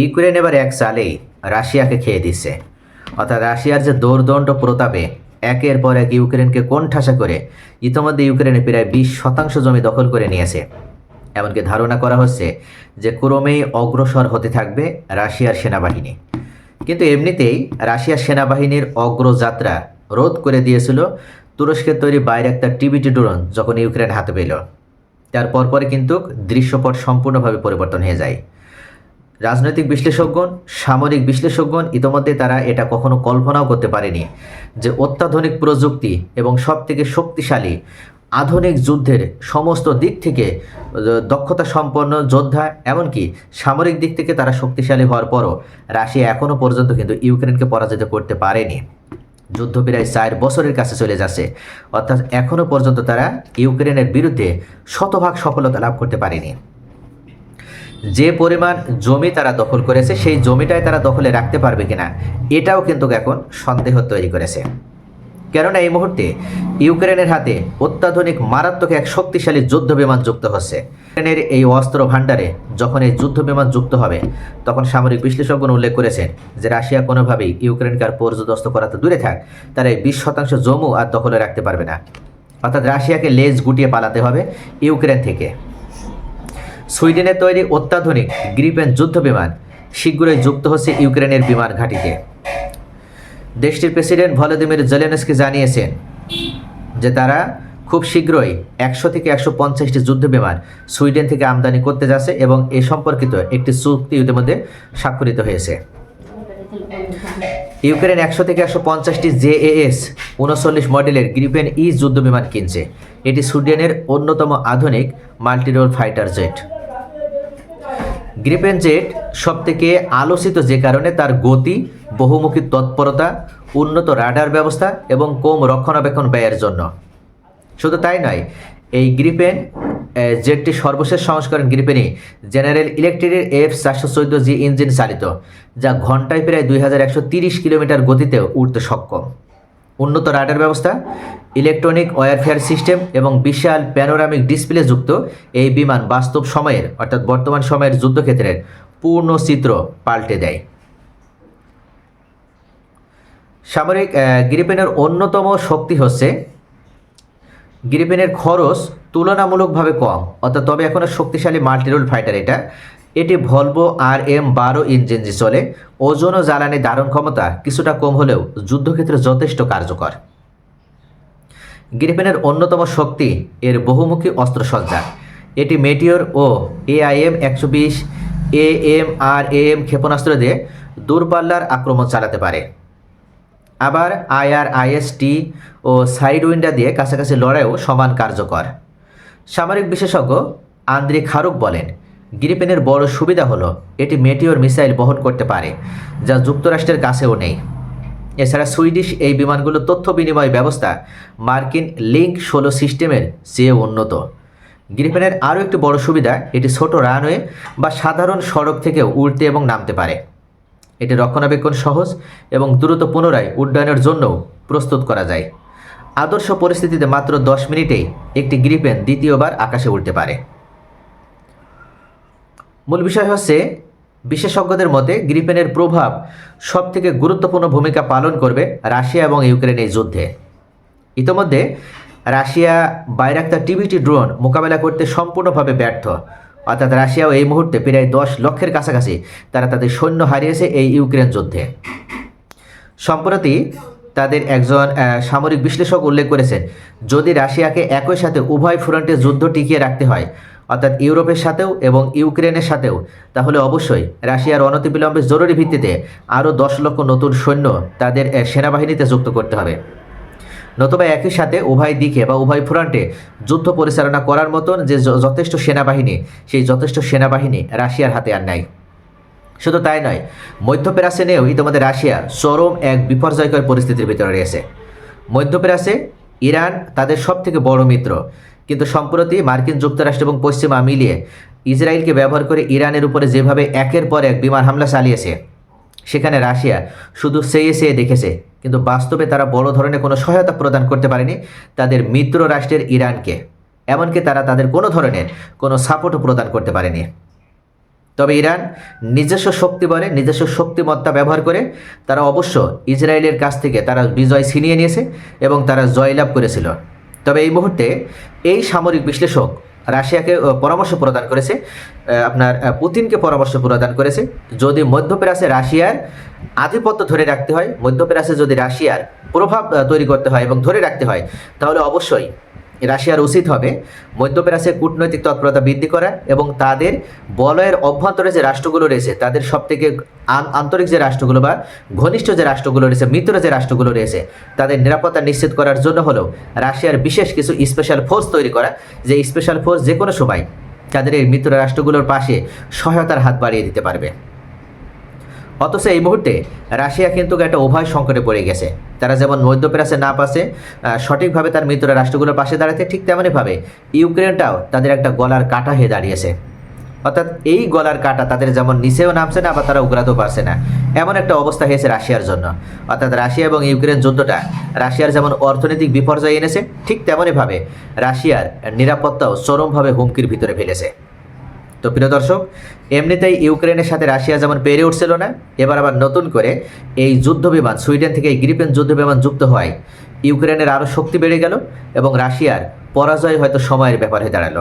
Ukraine এবার এক চালেই রাশিয়াকে খেয়ে দিচ্ছে। অর্থাৎ রাশিয়ার যে দৌর্দণ্ড প্রতাপে একের পর এক ইউক্রেনকে কোণঠাসা করে ইতিমধ্যে ইউক্রেনে প্রায় বিশ শতাংশ জমি দখল করে নিয়েছে। এমনকি ধারণা করা হচ্ছে যে ক্রমেই অগ্রসর হতে থাকবে রাশিয়ার সেনাবাহিনী। কিন্তু এমনিতেই রাশিয়ার সেনাবাহিনীর অগ্রযাত্রা রোধ করে দিয়েছিল তুরস্কের তৈরি বাইরে একটা টিবিটি ড্রোন যখন ইউক্রেন হাতে পেল। তার পরপরে কিন্তু দৃশ্যপট সম্পূর্ণভাবে পরিবর্তন হয়ে যায়। রাজনৈতিক বিশ্লেষকগণ, সামরিক বিশ্লেষকগণ ইতিমধ্যে তারা এটা কখনো কল্পনাও করতে পারেনি যে অত্যাধুনিক প্রযুক্তি এবং সব থেকে শক্তিশালী আধুনিক যুদ্ধের সমস্ত দিক থেকে দক্ষতা সম্পন্ন যোদ্ধা এমনকি সামরিক দিক থেকে তারা শক্তিশালী হওয়ার পরও রাশিয়া এখনও পর্যন্ত কিন্তু ইউক্রেনকে পরাজিত করতে পারেনি। যুদ্ধ প্রায় চার বছরের কাছে চলে যাচ্ছে। অর্থাৎ এখনও পর্যন্ত তারা ইউক্রেনের বিরুদ্ধে শতভাগ সফলতা লাভ করতে পারেনি। যে পরিমাণ জমি তারা দখল করেছে, সেই জমিটাই তারা দখলে রাখতে পারবে কিনা, এটাও কিন্তু এখন সন্দেহ তৈরি করেছে। কেননা এই মুহূর্তে ইউক্রেনের হাতে অত্যাধুনিক মারাত্মক এক শক্তিশালী যুদ্ধ বিমান যুক্ত হচ্ছে। ইউক্রেনের এই অস্ত্র ভাণ্ডারে যখন এই যুদ্ধ বিমান যুক্ত হবে, তখন সামরিক বিশ্লেষকগণ উল্লেখ করেছেন যে রাশিয়া কোনোভাবেই ইউক্রেনকে আর পর্যদস্ত করাতে দূরে থাক, তারা এই বিশ শতাংশ জমু আর দখলে রাখতে পারবে না। অর্থাৎ রাশিয়াকে লেজ গুটিয়ে পালাতে হবে ইউক্রেন থেকে। সুইডেনের তৈরি অত্যাধুনিক গ্রিপেন যুদ্ধ বিমান শীঘ্রই যুক্ত হচ্ছে ইউক্রেনের বিমান ঘাঁটিতে। দেশটির প্রেসিডেন্ট ভলোদিমির জেলেনস্কি জানিয়েছেন যে তারা খুব শীঘ্রই একশো থেকে একশো পঞ্চাশটি যুদ্ধ বিমান সুইডেন থেকে আমদানি করতে যাচ্ছে এবং এ সম্পর্কিত একটি চুক্তি ইতিমধ্যে স্বাক্ষরিত হয়েছে। ইউক্রেন একশো থেকে একশো পঞ্চাশটি জেএএস উনচল্লিশ মডেলের গ্রিপেন ই যুদ্ধ বিমান কিনছে। এটি সুইডেনের অন্যতম আধুনিক multirole fighter jet. Gripen jet সবথেকে আলোচিত যে কারণে তার গতি, বহুমুখী তৎপরতা, উন্নত রাডার ব্যবস্থা এবং কম রক্ষণাবেক্ষণ ব্যয়ের জন্য। শুধু তাই নয়, এই গ্রিপেন জেটটি সর্বশেষ সংস্করণ গ্রিপেনই জেনারেল ইলেকট্রিকের এফ চারশো চোদ্দ জি ইঞ্জিন চালিত, যা ঘন্টায় প্রায় দুই কিলোমিটার গতিতে উঠতে সক্ষম। উন্নত রাডার ব্যবস্থা, ইলেকট্রনিক ওয়ারফেয়ার সিস্টেম এবং বিশাল প্যানোরামিক ডিসপ্লে যুক্ত এই বিমান বাস্তব সময়ের, অর্থাৎ বর্তমান সময়ের যুদ্ধক্ষেত্রের পূর্ণ চিত্র পাল্টে দেয়। সামরিক গ্রিপেনের অন্যতম শক্তি হচ্ছে গ্রিপেনের খরচ তুলনামূলকভাবে কম, অর্থাৎ তবে এখনও শক্তিশালী মাল্টিরোল ফাইটার এটা। এটি ভলভো আর এম বারো ইঞ্জিন যে চলে। ওজন ও জ্বালানি ধারণ ক্ষমতা কিছুটা কম হলেও যুদ্ধক্ষেত্রে যথেষ্ট কার্যকর। গ্রিপেনের অন্যতম শক্তি এর বহুমুখী অস্ত্রসজ্জা। এটি মেটিওর ও এআইএম একশো বিশ, এ এম আর এম ক্ষেপণাস্ত্র দিয়ে দূরপাল্লার আক্রমণ চালাতে পারে। আবার আইআরআইএসটি ও সাইড উইন্ডা দিয়ে কাছাকাছি লড়াইও সমান কার্যকর। সামরিক বিশেষজ্ঞ আন্দ্রি খারুক বলেন গ্রিপেনের বড় সুবিধা হলো এটি মেটিওর মিসাইল বহন করতে পারে, যা যুক্তরাষ্ট্রের কাছেও নেই। এছাড়া সুইডিশ এই বিমানগুলোর তথ্য বিনিময় ব্যবস্থা মার্কিন লিঙ্ক ষোলো সিস্টেমের চেয়ে উন্নত। গ্রিপেনের আরও একটি বড় সুবিধা, এটি ছোট রানওয়ে বা সাধারণ সড়ক থেকে উড়তে এবং নামতে পারে। এটি রক্ষণাবেক্ষণ সহজ এবং দ্রুত পুনরায় উড্ডয়নের জন্যও প্রস্তুত করা যায়। আদর্শ পরিস্থিতিতে মাত্র দশ মিনিটেই একটি গ্রিপেন দ্বিতীয়বার আকাশে উঠতে পারে। মূল বিষয় হচ্ছে বিশেষজ্ঞদের মতে গ্রিপেনের প্রভাব সবথেকে গুরুত্বপূর্ণ ভূমিকা পালন করবে রাশিয়া এবং ইউক্রেন এই যুদ্ধে। ইতোমধ্যে রাশিয়া বাইরাক্তার টিভিটি ড্রোন মোকাবেলা করতে সম্পূর্ণভাবে ব্যর্থ। অর্থাৎ রাশিয়াও এই মুহূর্তে প্রায় দশ লক্ষের কাছাকাছি তারা তাদের সৈন্য হারিয়েছে এই ইউক্রেন যুদ্ধে। সম্প্রতি তাদের একজন সামরিক বিশ্লেষক উল্লেখ করেছেন, যদি রাশিয়াকে একই সাথে উভয় ফ্রন্টে যুদ্ধ টিকিয়ে রাখতে হয় অর্থাৎ ইউরোপের সাথেও এবং ইউক্রেনের সাথেও। তাহলে অবশ্যই রাশিয়ার অনতিবিলম্বে জরুরি ভিত্তিতে আরও দশ লক্ষ নতুন সৈন্য তাদের সেনাবাহিনীতে যুক্ত করতে হবে। নতুবা একই সাথে উভয় দিকে বা উভয় ফ্রন্টে যুদ্ধ পরিচালনা করার মতন যে যথেষ্ট সেনাবাহিনী, সেই যথেষ্ট সেনাবাহিনী রাশিয়ার হাতে আর নাই। শুধু তাই নয়, মধ্যপ্রাচ্যে নিয়েও ইতিমধ্যে রাশিয়া চরম এক বিপর্যয়কর পরিস্থিতির ভিতরে রয়েছে। মধ্যপ্রাচ্যে ইরান তাদের সব থেকে বড় মিত্র। কিন্তু সম্প্রতি মার্কিন যুক্তরাষ্ট্র এবং পশ্চিমা মিলিয়ে ইসরায়েলকে ব্যবহার করে ইরানের উপরে যেভাবে একের পর এক বিমান হামলা চালিয়েছে, সেখানে রাশিয়া শুধু চেয়ে সেয়ে দেখেছে, কিন্তু বাস্তবে তারা বড় ধরনের কোনো সহায়তা প্রদান করতে পারেনি তাদের মিত্র রাষ্ট্রের ইরানকে। এমনকি তারা তাদের কোনো ধরনের কোনো সাপোর্টও প্রদান করতে পারেনি। তবে ইরান নিজস্ব শক্তি বলে, নিজস্ব শক্তিমত্তা ব্যবহার করে তারা অবশ্য ইসরায়েলের কাছ থেকে তারা বিজয় ছিনিয়ে নিয়েছে এবং তারা জয়লাভ করেছিল। তবে এই মুহূর্তে এই সামরিক বিশ্লেষক রাশিয়াকে পরামর্শ প্রদান করেছে আপনার পুতিনকে পরামর্শ প্রদান করেছে। যদি মধ্যপ্রাসে রাশিয়ার আধিপত্য ধরে রাখতে হয় মধ্যপ্রাসে যদি রাশিয়ার প্রভাব তৈরি করতে হয় এবং ধরে রাখতে হয়, তাহলে অবশ্যই রাশিয়ার উচিত হবে মধ্যপ্রাচ্যে কূটনৈতিক তৎপরতা বৃদ্ধি করা এবং তাদের বলয়ের অভ্যন্তরে যে রাষ্ট্রগুলো রয়েছে, তাদের সব থেকে আন্তরিক যে রাষ্ট্রগুলো বা ঘনিষ্ঠ যে রাষ্ট্রগুলো রয়েছে, মিত্র যে রাষ্ট্রগুলো রয়েছে, তাদের নিরাপত্তা নিশ্চিত করার জন্য হলেও রাশিয়ার বিশেষ কিছু স্পেশাল ফোর্স তৈরি করা, যে স্পেশাল ফোর্স যে কোনো সময় তাদের এই মিত্র রাষ্ট্রগুলোর পাশে সহায়তার হাত বাড়িয়ে দিতে পারবে। অথচ এই মুহূর্তে রাশিয়া কিন্তু একটা উভয় সংকটে পড়ে গেছে। তারা যেমন মধ্যপ্রাচ্যে না পাশে সঠিকভাবে তার মিত্র রাষ্ট্রগুলোর পাশে দাঁড়াতে ঠিক তেমনইভাবে ইউক্রেনটাও তাদের একটা গলার কাটা হয়ে দাঁড়িয়েছে। অর্থাৎ এই গলার কাটা তাদের যেমন নিচেও নামছে না বা তারা উগরাতেও পারছে না। এমন একটা অবস্থা হয়েছে রাশিয়ার জন্য। অর্থাৎ রাশিয়া এবং ইউক্রেন যুদ্ধটা রাশিয়ার যেমন অর্থনৈতিক বিপর্যয় এনেছে, ঠিক তেমনইভাবে রাশিয়ার নিরাপত্তাও চরমভাবে হুমকির ভিতরে ফেলেছে। তো প্রিয় দর্শক, এমনিতেই ইউক্রেনের সাথে রাশিয়া যেমন পেরে উঠছিল না, এবার আবার নতুন করে এই যুদ্ধ বিমান সুইডেন থেকে এই গ্রিপেন যুদ্ধ বিমান যুক্ত হয় ইউক্রেনের আরও শক্তি বেড়ে গেল এবং রাশিয়ার পরাজয় হয়তো সময়ের ব্যাপার হয়ে দাঁড়াল।